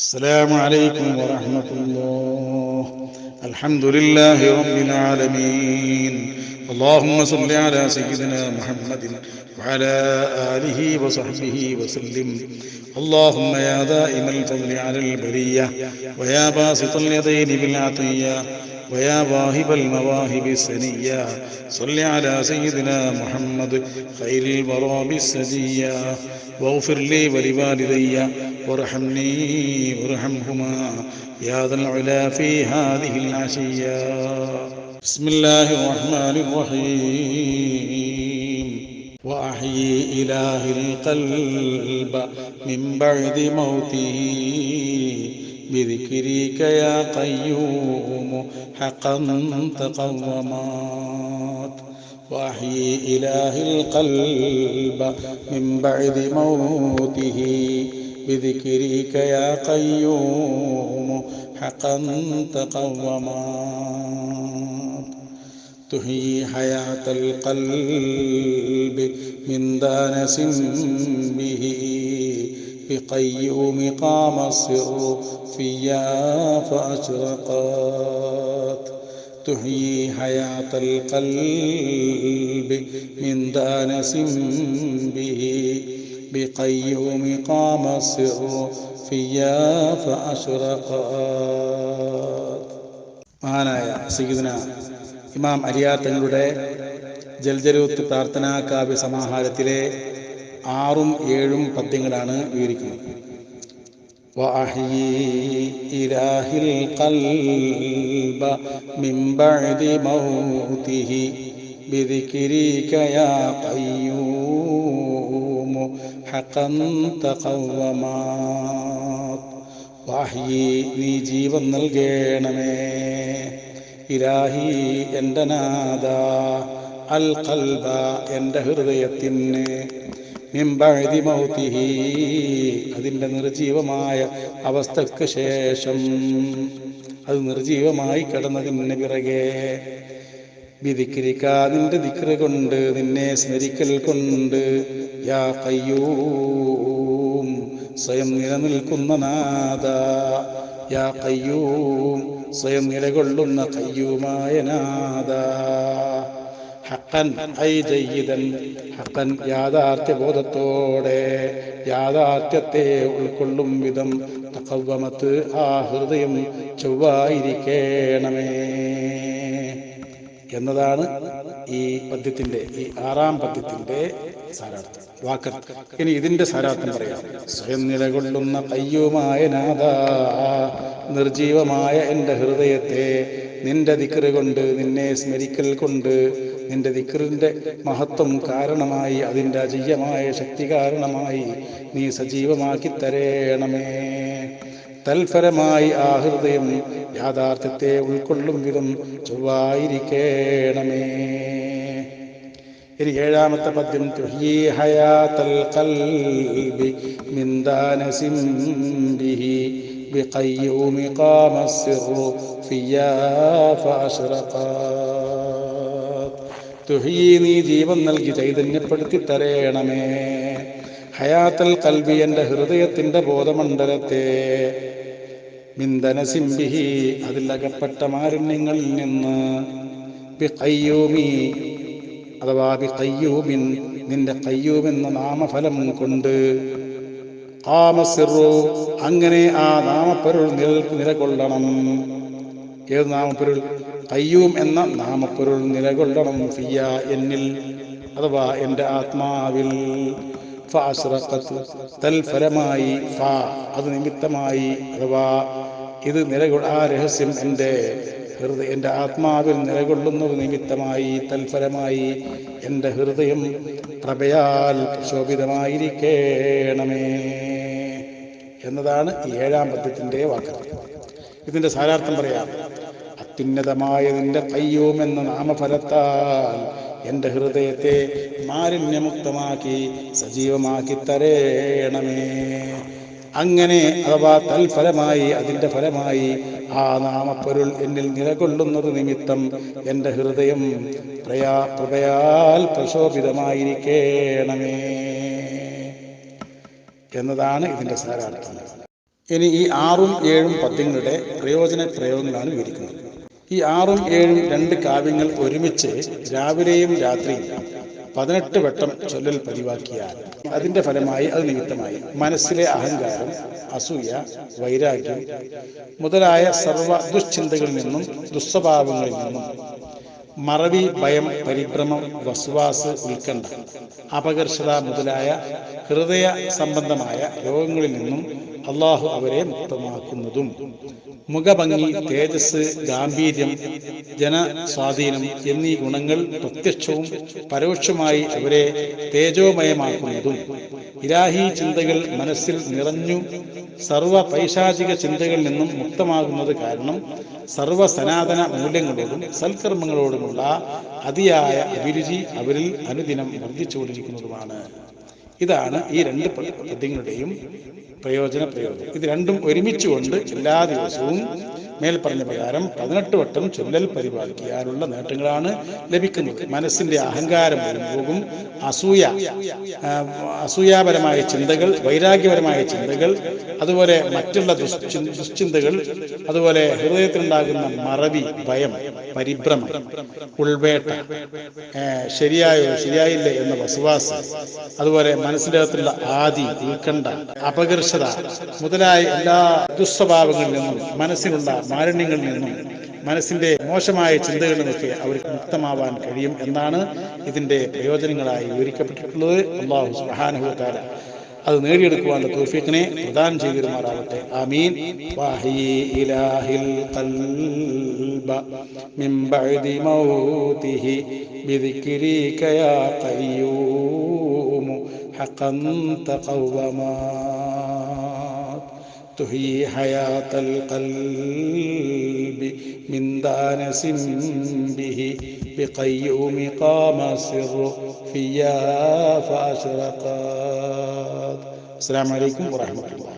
السلام عليكم ورحمة الله. الحمد لله رب العالمين. اللهم صل على سيدنا محمد وعلى آله وصحبه وسلم. اللهم يا دائم الفضل على البرية ويا باسط اليدين بالعطية ويا واهب المواهب السنية. صل على سيدنا محمد خير الورى بالسدية واغفر لي ولوالدي وارحمني وارحمهما. يا ذا العلا في هذه العشية. بسم الله الرحمن الرحيم. وأحيي إله القلب من بعد موته. بذكرك يا قيوم حقا تقومات وأحيي إله القلب من بعد موته. بذكرك يا قيوم حقا تقومات تحيي حياة القلب من دانس به. بقيوم قام السر فيا فأشرقات تحيي حياة القلب من دانس به بقيوم قام السر فيا فأشرقات മഹാനായ സീദന ഇമാം അലിയാർ തങ്ങളുടെ ജൽജലൂത്ത് പ്രാർത്ഥനാ കാവ്യ സമാഹാരത്തിലെ ആറും ഏഴും പദ്യങ്ങളാണ് വിവരിക്കുന്നത് وأحيي إله القلب من بعد موته بذكرك يا قيوم حقا تقومات വാഹി നീ ജീവൻ നൽകണമേ ഇലാഹി എൻ്റെ നാദ അൽ കൽബ എൻ്റെ ഹൃദയത്തിന് മൗത്തിഹി അതിന്റെ നിർജീവമായ അവസ്ഥക്ക് ശേഷം അത് നിർജീവമായി കിടന്നതിന് പിറകെ വിധിക്കരിക്ക നിന്റെ ദിക്ര കൊണ്ട് നിന്നെ സ്മരിക്കൽ കൊണ്ട് യാ കയ്യൂം സ്വയം നിലനിൽക്കുന്ന നാദ യാ കയ്യൂം സ്വയം നിലകൊള്ളുന്ന കയ്യൂമായ നാദ ഹക്കൻ ഐ ജയ്യിതൻ ഹക്കൻ യാഥാർത്ഥ്യബോധത്തോടെ യാഥാർത്ഥ്യത്തെ ഉൾക്കൊള്ളും വിധം തക്കവമത്ത് ആ ഹൃദയം ചൊവ്വായിരിക്കണമേ എന്നതാണ് ഈ പദ്യത്തിന്റെ ഈ ആറാം പദ്യത്തിന്റെ സാരാർത്ഥം. വാക്കർത്ഥം ഇനി ഇതിന്റെ സാരാർത്ഥം പറയാം. സ്വയം നിലകൊള്ളുന്ന കയ്യുമായ നാഥ നിർജീവമായ എന്റെ ഹൃദയത്തെ നിന്റെ ദിക്കറ് കൊണ്ട് നിന്നെ സ്മരിക്കൽ കൊണ്ട് നിന്റെ ദിക്കറിന്റെ മഹത്വം കാരണമായി അതിൻ്റെ അജയ്യമായ ശക്തി കാരണമായി നീ സജീവമാക്കി തരേണമേ തൽഫലമായി ആ ഹൃദയം യാഥാർത്ഥ്യത്തെ ഉൾക്കൊള്ളും വിധം ചൊവ്വായിരിക്കണമേ ഇനി ഏഴാമത്തെ പദ്യം തുഹീ ഹയാത്തൽ ഖൽബി മിൻ ദാനസിം ബിഹി بقيوم قام السر فيا فأشرقات തുഹീ നീ ജീവൻ നൽകി ചൈതന്യപ്പെടുത്തി തരേണമേ. ഹയാത്തൽ കൽബി എന്റെ ഹൃദയത്തിന്റെ ബോധമണ്ഡലത്തെ. മിന്ദനസിംബിഹി അതിലകപ്പെട്ട മാലിന്യങ്ങളിൽ നിന്ന്. ബിഖയ്യൂമി അഥവാ ബിഖയ്യൂമിൻ നിന്റെ കയ്യൂം എന്ന നാമഫലം കൊണ്ട്. കാമസിറു അങ്ങനെ ആ നാമപ്പൊരുൾ നില നിലകൊള്ളണം. ഏത് നാമപ്പൊരുൾ? കയ്യൂം എന്ന നാമപ്പൊരുൾ നിലകൊള്ളണം ഫിയ എന്നിൽ അഥവാ എന്റെ ആത്മാവിൽ. തൽഫലമായി ഫ അത് നിമിത്തമായി അഥവാ ഇത് നിലകൊ ആ രഹസ്യം എന്റെ ഹൃദയ എന്റെ ആത്മാവിൽ നിലകൊള്ളുന്നത് നിമിത്തമായി തൽഫലമായി എന്റെ ഹൃദയം പ്രഭയാൽ ശോഭിതമായിരിക്കണമേ എന്നതാണ് ഏഴാം പദ്യത്തിന്റെ വാക്ക് ഇതിന്റെ സാരാർത്ഥം പറയാം. അത്യുന്നതമായ നിന്റെ കയ്യൂം എന്ന നാമഫലത്താൽ എന്റെ ഹൃദയത്തെ മാലിന്യമുക്തമാക്കി സജീവമാക്കി തരേണമേ. അങ്ങനെ അഥവാ തൽഫലമായി അതിന്റെ ഫലമായി ആ നാമപ്പൊരുൾ എന്നിൽ നിലകൊള്ളുന്നത് നിമിത്തം എന്റെ ഹൃദയം പ്രയാ പ്രഭയാൽ പ്രശോഭിതമായിരിക്കണമേ എന്നതാണ് ഇതിന്റെ സാരാർത്ഥം. ഇനി ഈ ആറും ഏഴും പദ്യങ്ങളുടെ പ്രയോജന പ്രയോഗങ്ങളാണ് വിവരിക്കുന്നത്. ഈ ആറും ഏഴും രണ്ട് കാവ്യങ്ങൾ ഒരുമിച്ച് രാവിലെയും രാത്രിയും പതിനെട്ട് വട്ടം ചൊല്ലൽ പതിവാക്കിയാൽ അതിന്റെ ഫലമായി അത് നിമിത്തമായി. മനസ്സിലെ അഹങ്കാരം അസൂയ വൈരാഗ്യം മുതലായ സർവ ദുശ്ചിന്തകളിൽ നിന്നും ദുസ്വഭാവങ്ങളിൽ നിന്നും മറവി ഭയം പരിഭ്രമം വസ്വാസ് ഉത്കണ്ഠ അപകർഷത മുതലായ ഹൃദയ സംബന്ധമായ രോഗങ്ങളിൽ നിന്നും അള്ളാഹു അവരെ മുക്തമാക്കുന്നതും. മുഖഭംഗി തേജസ് ഗാംഭീര്യം ജനസ്വാധീനം എന്നീ ഗുണങ്ങൾ പ്രത്യക്ഷവും പരോക്ഷമായി അവരെ തേജോമയമാക്കുന്നതും. ഇലാഹി ചിന്തകൾ മനസ്സിൽ നിറഞ്ഞു സർവ പൈശാചിക ചിന്തകളിൽ നിന്നും മുക്തമാകുന്നത് കാരണം സർവ സനാതന മൂല്യങ്ങളോടും സൽക്കർമ്മങ്ങളോടുമുള്ള അതിയായ അഭിരുചി അവരിൽ അനുദിനം വർദ്ധിച്ചുകൊണ്ടിരിക്കുന്നതുമാണ്. ഇതാണ് ഈ രണ്ട് പദ്ധതികളുടെയും പ്രയോജന പ്രയോജനം. ഇത് രണ്ടും ഒരുമിച്ച് കൊണ്ട് എല്ലാ ദിവസവും മേൽപ്പറഞ്ഞ പ്രകാരം പതിനെട്ട് വട്ടം ചൊല്ലൽ പരിപാലിക്കാനുള്ള നേട്ടങ്ങളാണ് ലഭിക്കുന്നത്. മനസ്സിന്റെ അഹങ്കാരം പോകും. അസൂയ അസൂയാപരമായ ചിന്തകൾ വൈരാഗ്യപരമായ ചിന്തകൾ അതുപോലെ മറ്റുള്ള ദുശ്ചി- ദുശ്ചിന്തകൾ അതുപോലെ ഹൃദയത്തിലുണ്ടാകുന്ന മറവി ഭയം പരിഭ്രമം. ഉൾവേട്ട. ശരിയായോ ശരിയായില്ല എന്ന വസുവാസ്. അതുപോലെ മനസ്സിലാകത്തുള്ള ആദി ഉത്കണ്ഠ അപകർഷത മുതലായ എല്ലാ ദുസ്വഭാവങ്ങളിൽ നിന്നും മനസ്സിലുള്ള മാലിന്യങ്ങളിൽ നിന്നും മനസ്സിന്റെ മോശമായ ചിന്തകളിൽ നിന്നൊക്കെ അവർക്ക് മുക്തമാവാൻ കഴിയും എന്നാണ് ഇതിന്റെ പ്രയോജനങ്ങളായി വിവരിക്കപ്പെട്ടിട്ടുള്ളത്. അള്ളാഹു സുബ്ഹാനഹു തആല അത് നേടിയെടുക്കുവാനുള്ള തോഫീഖിനെ പ്രദാനം ചെയ്തിരുമാറാവട്ടെ ആമീൻ. ഇലാഹിൽ من بعد موته بذكريك يا قيوم حقا تقومات تهي حياة القلب من دانس به بقيوم قام السر فيا فأشرقات السلام عليكم ورحمة الله.